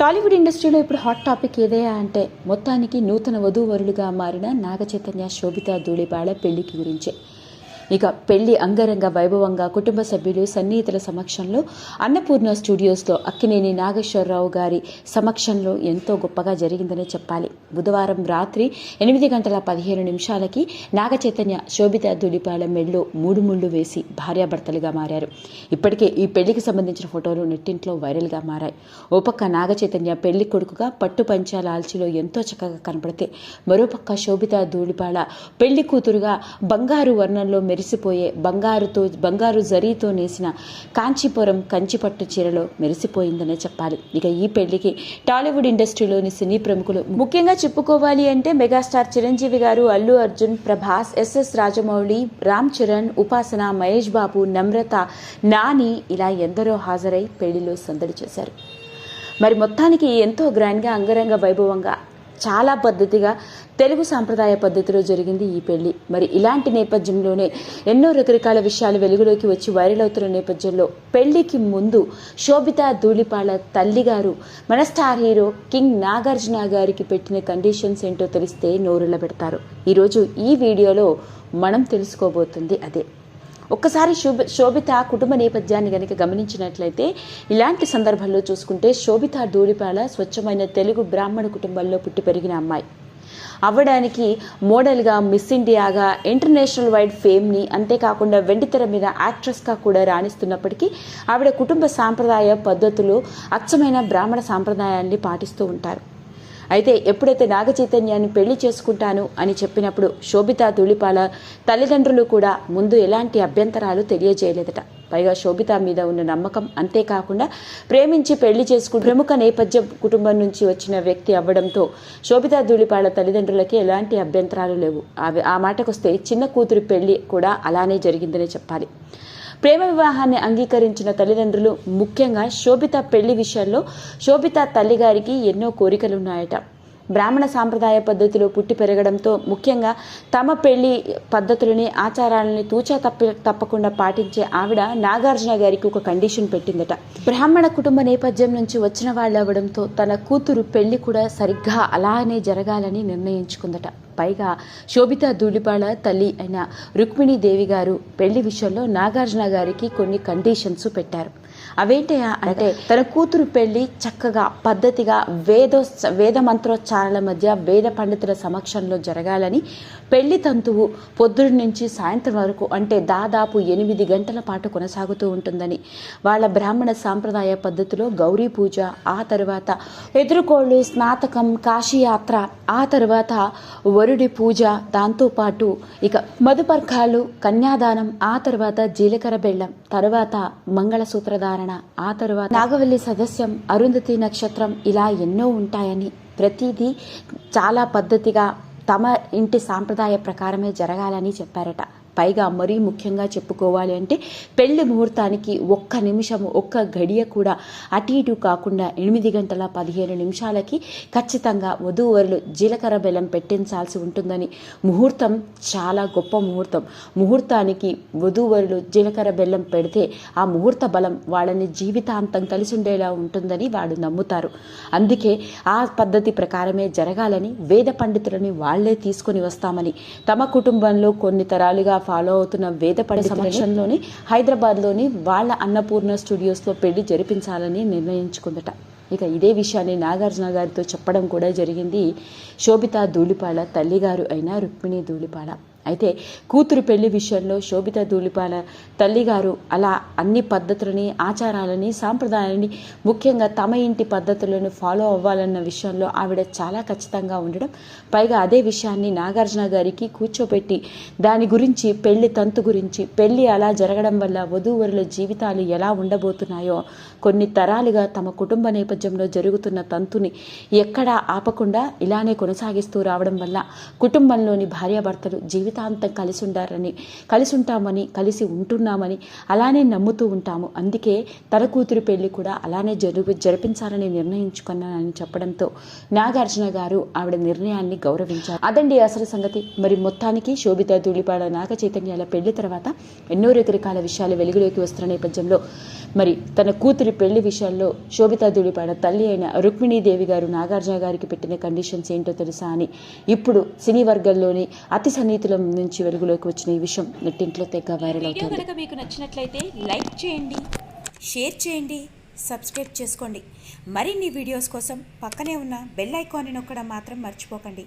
టాలీవుడ్ ఇండస్ట్రీలో ఇప్పుడు hot topic ఏదే అంటే మొత్తానికి నూతన వధూవరులుగా మారిన నాగచైతన్య శోభిత ధూళిపాళ పెళ్ళికి గురించే. ఇక పెళ్ళి అంగరంగ వైభవంగా కుటుంబ సభ్యులు సన్నిహితుల సమక్షంలో అన్నపూర్ణ స్టూడియోస్లో అక్కినేని నాగేశ్వరరావు గారి సమక్షంలో ఎంతో గొప్పగా జరిగిందనే చెప్పాలి. బుధవారం రాత్రి ఎనిమిది గంటల పదిహేను నిమిషాలకి నాగచైతన్య శోభిత దులిపాల మెళ్ళలో మూడు ముళ్ళు వేసి భార్యాభర్తలుగా మారారు. ఇప్పటికే ఈ పెళ్ళికి సంబంధించిన ఫోటోలు నెట్టింట్లో వైరల్గా మారాయి. ఓ పక్క నాగచైతన్య పెళ్ళి కొడుకుగా పట్టు పంచాల ఆల్చిలో ఎంతో చక్కగా కనపడితే మరోపక్క శోభిత ధూళిపాళ పెళ్ళి కూతురుగా బంగారు వర్ణంలో మెరిసిపోయే బంగారుతో బంగారు జరీతో నేసిన కాంచీపురం కంచిపట్టు చీరలో మెరిసిపోయిందనే చెప్పాలి. ఇక ఈ పెళ్ళికి టాలీవుడ్ ఇండస్ట్రీలోని సినీ ప్రముఖులు ముఖ్యంగా చెప్పుకోవాలి అంటే మెగాస్టార్ చిరంజీవి గారు అల్లు అర్జున్ ప్రభాస్ ఎస్ఎస్ రాజమౌళి రామ్ చరణ్ ఉపాసన మహేష్ బాబు నమ్రత నాని ఇలా ఎందరో హాజరై పెళ్ళిలో సందడి చేశారు. మరి మొత్తానికి ఎంతో గ్రాండ్గా అంగరంగ వైభవంగా చాలా పద్ధతిగా తెలుగు సాంప్రదాయ పద్ధతిలో జరిగింది ఈ పెళ్ళి. మరి ఇలాంటి నేపథ్యంలోనే ఎన్నో రకరకాల విషయాలు వెలుగులోకి వచ్చి వైరల్ అవుతున్న నేపథ్యంలో పెళ్ళికి ముందు శోభిత ధూళిపాళ తల్లి గారు మన స్టార్ హీరో కింగ్ నాగార్జున గారికి పెట్టిన కండిషన్స్ ఏంటో తెలిస్తే నోరుల పెడతారు ఈరోజు ఈ వీడియోలో మనం తెలుసుకోబోతుంది అదే. ఒక్కసారి శోభ శోభిత కుటుంబ నేపథ్యాన్ని కనుక గమనించినట్లయితే ఇలాంటి సందర్భంలో చూసుకుంటే శోభిత ధూళిపాల స్వచ్ఛమైన తెలుగు బ్రాహ్మణ కుటుంబంలో పుట్టి పెరిగిన అమ్మాయి. అవ్వడానికి మోడల్గా మిస్ ఇండియాగా ఇంటర్నేషనల్ వైడ్ ఫేమ్ని అంతేకాకుండా వెండితెర మీద యాక్ట్రెస్గా కూడా రాణిస్తున్నప్పటికీ ఆవిడ కుటుంబ సాంప్రదాయ పద్ధతులు అచ్చమైన బ్రాహ్మణ సాంప్రదాయాన్ని పాటిస్తూ ఉంటారు. అయితే ఎప్పుడైతే నాగ చైతన్యాన్ని పెళ్ళి చేసుకుంటాను అని చెప్పినప్పుడు శోభిత తుళిపాల తల్లిదండ్రులు కూడా ముందు ఎలాంటి అభ్యంతరాలు తెలియజేయలేదట. పైగా శోభిత మీద ఉన్న నమ్మకం అంతేకాకుండా ప్రేమించి పెళ్ళి చేసుకుని ప్రముఖ నేపథ్య కుటుంబం నుంచి వచ్చిన వ్యక్తి అవ్వడంతో శోభిత ధూళిపాళ తల్లిదండ్రులకి ఎలాంటి అభ్యంతరాలు లేవు. ఆ- మాటకొస్తే చిన్న కూతురి పెళ్ళి కూడా అలానే జరిగిందనే చెప్పాలి. ప్రేమ వివాహాన్ని అంగీకరించిన తల్లిదండ్రులు ముఖ్యంగా శోభిత పెళ్ళి విషయంలో శోభిత తల్లిగారికి ఎన్నో కోరికలున్నాయట. బ్రాహ్మణ సాంప్రదాయ పద్ధతిలో పుట్టి పెరగడంతో ముఖ్యంగా తమ పెళ్ళి పద్ధతులని ఆచారాలని తూచా తప్ప తప్పకుండా పాటించే ఆవిడ నాగార్జున గారికి ఒక కండిషన్ పెట్టిందట. బ్రాహ్మణ కుటుంబ నేపథ్యం నుంచి వచ్చిన వాళ్ళు అవ్వడంతో తన కూతురు పెళ్ళి కూడా సరిగ్గా అలానే జరగాలని నిర్ణయించుకుందట. పైగా శోభిత ధూళిపాళ తల్లి అయిన రుక్మిణీదేవి గారు పెళ్ళి విషయంలో నాగార్జున గారికి కొన్ని కండిషన్స్ పెట్టారు. అవేంటయా అంటే తన కూతురు పెళ్ళి చక్కగా పద్ధతిగా వేదో వేద మంత్రోచ్చారణల మధ్య వేద పండితుల సమక్షంలో జరగాలని పెళ్ళి తంతువు పొద్దున నుంచి సాయంత్రం వరకు అంటే దాదాపు ఎనిమిది గంటల పాటు కొనసాగుతూ ఉంటుందని. వాళ్ళ బ్రాహ్మణ సాంప్రదాయ పద్ధతిలో గౌరీ పూజ ఆ తర్వాత ఎదురుకోళ్ళు స్నాతకం కాశీయాత్ర ఆ తర్వాత వరుడి పూజ దాంతోపాటు ఇక మధుపర్కాలు కన్యాదానం ఆ తర్వాత జీలకర్ర బెల్లం తర్వాత మంగళసూత్రధారణ. నారాయణ ఆ తర్వాత నాగవల్లి సదస్యం అరుంధతి నక్షత్రం ఇలా ఎన్నో ఉంటాయని ప్రతిదీ చాలా పద్ధతిగా తమ ఇంటి సాంప్రదాయ ప్రకారమే జరగాలని చెప్పారట. పైగా మరీ ముఖ్యంగా చెప్పుకోవాలి అంటే పెళ్ళి ముహూర్తానికి ఒక్క నిమిషం ఒక్క గడియ కూడా అటు ఇటు కాకుండా ఎనిమిది గంటల పదిహేను నిమిషాలకి ఖచ్చితంగా వధూవరులు జీలకర్ర బెల్లం పెట్టించాల్సి ఉంటుందని ముహూర్తం చాలా గొప్ప ముహూర్తం. ముహూర్తానికి వధూవరులు జీలకర్ర బెల్లం పెడితే ఆ ముహూర్త బలం వాళ్ళని జీవితాంతం కలిసి ఉండేలా ఉంటుందని వాళ్ళు నమ్ముతారు. అందుకే ఆ పద్ధతి ప్రకారమే జరగాలని వేద పండితులని వాళ్ళే తీసుకొని వస్తామని తమ కుటుంబంలో కొన్ని తరాలుగా ఫాలో అవుతున్న వేద పండిత సమక్షంలోని హైదరాబాద్లోని వాళ్ళ అన్నపూర్ణ స్టూడియోస్లో పెళ్ళి జరిపించాలని నిర్ణయించుకుందట. ఇక ఇదే విషయాన్ని నాగార్జున గారితో చెప్పడం కూడా జరిగింది. శోభిత ధూళిపాల తల్లిగారు అయిన రుక్మిణి ధూళిపాల అయితే కూతురు పెళ్ళి విషయంలో శోభిత ధూళిపాల తల్లిగారు అలా అన్ని పద్ధతులని ఆచారాలని సాంప్రదాయాలని ముఖ్యంగా తమ ఇంటి పద్ధతులను ఫాలో అవ్వాలన్న విషయంలో ఆవిడ చాలా ఖచ్చితంగా ఉండడం పైగా అదే విషయాన్ని నాగార్జున గారికి కూర్చోబెట్టి దాని గురించి పెళ్ళి తంతు గురించి పెళ్ళి అలా జరగడం వల్ల వధూవరుల జీవితాలు ఎలా ఉండబోతున్నాయో కొన్ని తరాలుగా తమ కుటుంబ నేపథ్యంలో జరుగుతున్న తంతుని ఎక్కడా ఆపకుండా ఇలానే కొనసాగిస్తూ రావడం వల్ల కుటుంబంలోని భార్యాభర్తలు జీవిత జీవితాంతం కలిసి ఉండారని కలిసి ఉంటామని కలిసి ఉంటున్నామని అలానే నమ్ముతూ ఉంటాము. అందుకే తన కూతురు పెళ్ళి కూడా అలానే జరుగు జరిపించాలని నిర్ణయించుకున్నానని చెప్పడంతో నాగార్జున గారు ఆవిడ నిర్ణయాన్ని గౌరవించారు. అదండి అసలు సంగతి. మరి మొత్తానికి శోభిత ధూళిపాడ నాగ చైతన్యాల పెళ్ళి తర్వాత ఎన్నో రకరకాల విషయాలు వెలుగులోకి వస్తున్న నేపథ్యంలో మరి తన కూతురి పెళ్ళి విషయాల్లో శోభితా ధూళిపాడ తల్లి అయిన రుక్మిణీదేవి గారు నాగార్జున గారికి పెట్టిన కండిషన్స్ ఏంటో తెలుసా అని ఇప్పుడు సినీ వర్గంలోని అతి సన్నిహితులం నుంచి వెలుగులోకి వచ్చిన ఈ విషయం నెట్టింట్లో తెగ వైరల్ అవుతుంది. కనుక మీకు నచ్చినట్లయితే లైక్ చేయండి షేర్ చేయండి సబ్స్క్రైబ్ చేసుకోండి. మరిన్ని వీడియోస్ కోసం పక్కనే ఉన్న బెల్ ఐకాన్ని నొక్కడం మాత్రం మర్చిపోకండి.